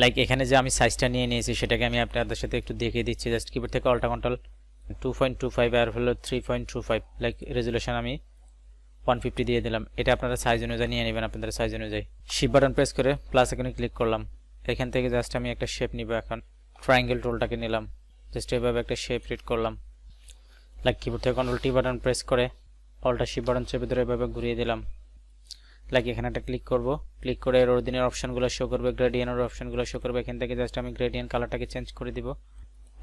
Like এখানে যে আমি সাইজটা নিয়ে নিয়েছি, সেটাকে আমি আপনাদের সাথে একটু দেখিয়ে দিচ্ছি। জাস্ট কিবোর্ড থেকে alt control two point two five আর হলো three point two five like resolution আমি ওয়ান ফিফটি দিয়ে দিলাম। এটা আপনারা সাইজ অনুযায়ী নিয়ে নেবেন, আপনাদের সাইজ অনুযায়ী। শিপ বাটন প্রেস করে প্লাস এখানে ক্লিক করলাম। এখান থেকে জাস্ট আমি একটা শেপ নিব এখন। ট্রায়াঙ্গেল টুলটাকে নিলাম। জাস্ট এভাবে একটা শেপ রিড করলাম। লাইক কিবোর্ড থেকে কন্ট্রোল টি বাটন প্রেস করে অল্টা শিপ বাটন চেপে ধরে এভাবে ঘুরিয়ে দিলাম। লাইক এখানে একটা ক্লিক করব। ক্লিক করে এর অরিজিনাল অপশনগুলো শো করবে গ্রেডিয়েন্টের অপশনগুলো শো করবে। এখান থেকে জাস্ট আমি গ্রেডিয়েন্ট কালারটাকে চেঞ্জ করে দিব।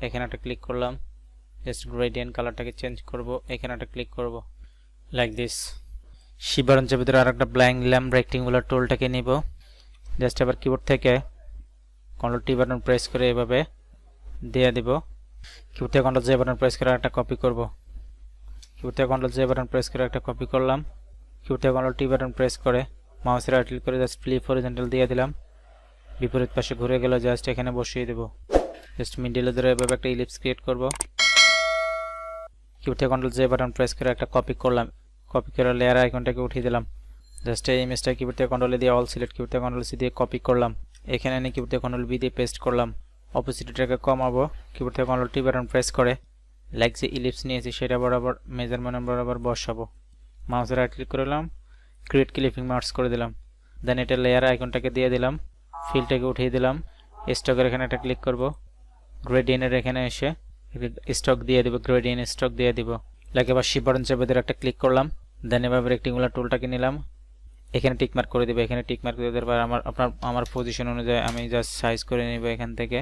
এখানে একটা ক্লিক করলাম। জাস্ট গ্রেডিয়েন্ট কালারটাকে চেঞ্জ করব। এখানে একটা ক্লিক করব। লাইক দিস শিবারন চেপে ধরে আর একটা ব্ল্যাঙ্ক নিলাম রেক্টিঙ্গুলার টুলটাকে নিব। জাস্ট আবার কিবোর্ড থেকে কন্ট্রোল টি বাটন প্রেস করে এভাবে দিয়ে দিব। কিবোর্ড থেকে কন্ট্রোল জে বাটন প্রেস করে একটা কপি করব। কিবোর্ড থেকে কন্ট্রোল জে বাটন প্রেস করে একটা কপি করলাম। Keyboard control T button press করে মাউসের রাইট ক্লিক করে জাস্ট ফ্লিপ হরিজেন্টাল দিয়ে দিলাম। বিপরীত পাশে ঘুরে গেল জাস্ট এখানে বসিয়ে দেব। জাস্ট মিডিলে ধরে এভাবে একটা ইলিপস ক্রিয়েট করব। থেকে কন্ট্রোল জে বাটন প্রেস করে একটা কপি করলাম। কপি করে লেয়ার আইকনটাকে উঠিয়ে দিলাম। জাস্ট এই ইমেজটা কিবোর্ড কন্ট্রোল দিয়ে all select keyboard control C দিয়ে কপি করলাম। এখানে এনে কিবোর্ড কন্ট্রোল বি দিয়ে পেস্ট করলাম। অপোজিটটাকে কমাবো কিবোর্ড থেকে কন্ট্রোল টি বাটন প্রেস করে। লাইক যে ইলিপস নিয়েছি, সেটা বরাবর মেজারমেন্ট বরাবর বসাবো। মাউসের রাইট ক্লিক করলাম ক্রিয়েট ক্লিপিং মার্কস করে দিলাম। দেন এটা লেয়ার আইকনটাকে দিয়ে দিলাম ফিলটাকে উঠিয়ে দিলাম স্টকের এখানে একটা ক্লিক করব। গ্রেডিয়েন্টের এখানে এসে স্টক দিয়ে দিব গ্রেডিয়েন্ট স্টক দিয়ে দিব। লাইক এবার শিপ বাটন ধরে একটা ক্লিক করলাম দেন এবার রেক্টিঙ্গুলার টুলটাকে নিলাম। এখানে টিক মার্ক করে দেবো, এখানে টিক মার্ক করে দেওয়ার পর আমার, আপনার, আমার পজিশন অনুযায়ী আমি জাস্ট সাইজ করে নিব এখান থেকে।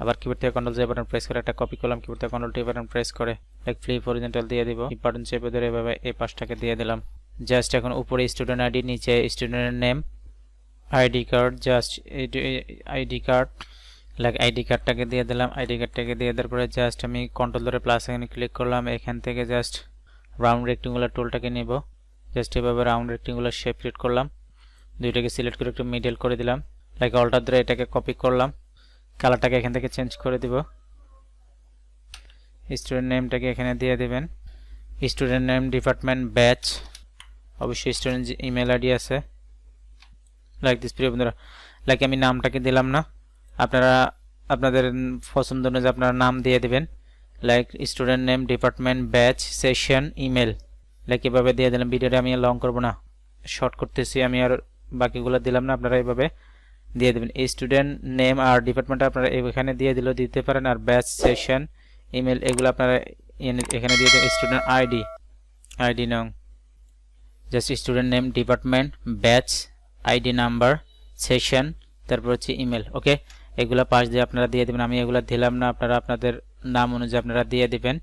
আবার কিবোর্ড থেকে কন্ট্রোল জে বাটন প্রেস করে, একটা কপি করলাম কিবোর্ড থেকে কন্ট্রোল টি বাটন প্রেস করে, এক ফ্লিপ অরিজিনাল দিয়ে দিব। বাটন চেপে ধরে এভাবে এই পাশটাকে দিয়ে দিলাম। জাস্ট এখন উপরে স্টুডেন্ট আইডি নিচে স্টুডেন্টের name ID card just ID card like ID কার্ডটাকে দিয়ে দিলাম। আইডি কার্ডটাকে দিয়ে দেওয়ার পরে জাস্ট আমি কন্ট্রোল ধরে প্লাস এখানে ক্লিক করলাম। এখান থেকে জাস্ট রাউন্ড রেক্টিঙ্গুলার টুলটাকে নিব। জাস্ট এভাবে রাউন্ড রেক্টিঙ্গুলার শেপ ক্রিয়েট করলাম। দুইটাকে সিলেক্ট করে একটু মিডল করে দিলাম। লাইক অল্টার ধরে এটাকে কপি করলাম। কালারটাকে এখান থেকে চেঞ্জ করে দিব। স্টুডেন্ট নেমটাকে এখানে দিয়ে দেবেন। Student name, department, batch. অবশ্যই স্টুডেন্ট ইমেল আইডি আছে। লাইক দিস প্রিয় বন্ধুরা। লাইক আমি নামটাকে দিলাম না। আপনারা, আপনাদের পছন্দ অনুযায়ী আপনারা নাম দিয়ে দেবেন। Like student name, department, batch, session, email. Like এভাবে দিয়ে দিলাম। ভিডিওটা আমি লং করব না। শর্ট করতেছি, আমি আর বাকিগুলো দিলাম না। আপনারা এইভাবে দিয়ে দেবেন। স্টুডেন্ট নেম আর ডিপার্টমেন্ট আপনারা এখানে দিয়ে দিলেও দিতে পারেন। আর ব্যাচ সেশন ইমেল এগুলো আপনারা এখানে দিয়ে দেবেন। স্টুডেন্ট আইডি আইডি নং। Just student name department batch ID number session তারপর হচ্ছে ইমেল ওকে এগুলো পাশ দিয়ে আপনারা দিয়ে দেবেন। আমি এগুলো দিলাম না, আপনারা আপনাদের নাম অনুযায়ী আপনারা দিয়ে দিবেন।